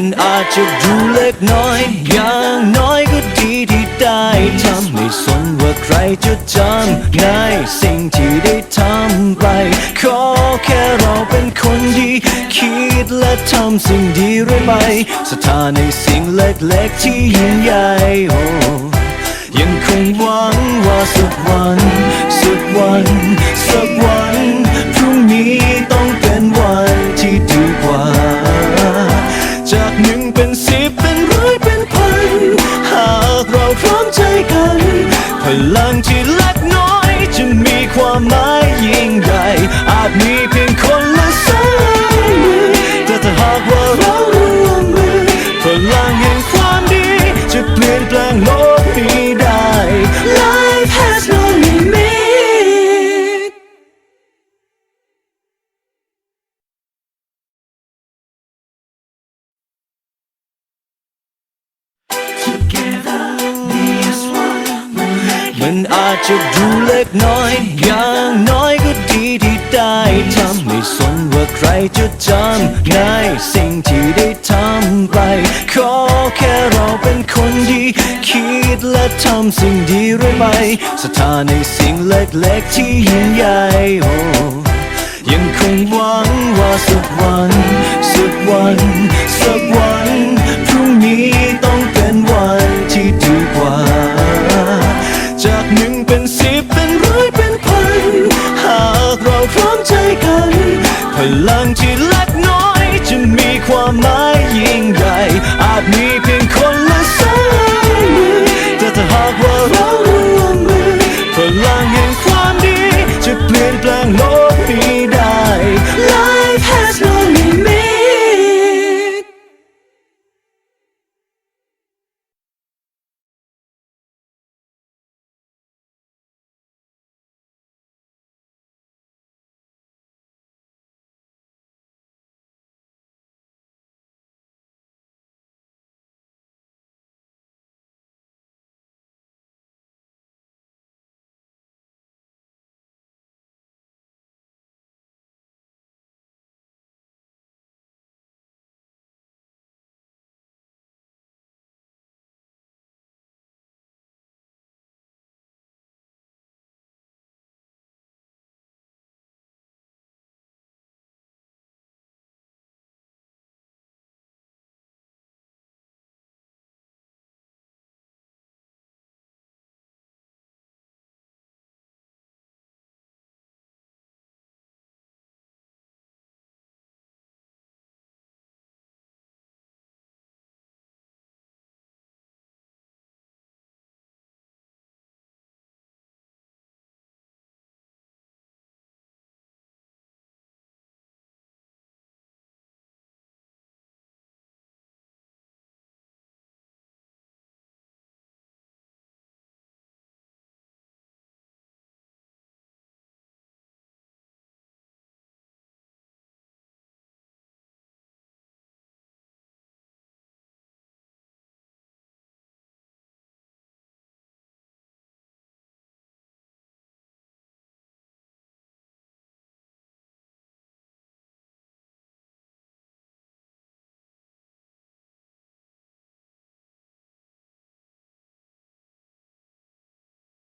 มันอาจจะดูเล็กน้อย อย่างน้อยก็ดีที่ได้ทำไม่สนว่าใครจะจำในสิ่งที่ได้ทำไป ขอแค่เราเป็นคนดีคิดและทำสิ่งดีเรื่อยไปศรัทธาในสิ่งเล็กๆที่ยิ่งใหญ่โอ้ยังคงหวังว่าสักวัน สักวัน อาจจะดูเล็กน้อย อย่างน้อยก็ดีที่ได้ทำไม่สนว่าใครจะจำในสิ่งที่ได้ทำไป ขอแค่เราเป็นคนดีคิดและทำสิ่งดีเรื่อยไปศรัทธาในสิ่งเล็กๆที่ยิ่งใหญ่โอ้ยังคงหวังว่าสักวัน สักวัน สักวัน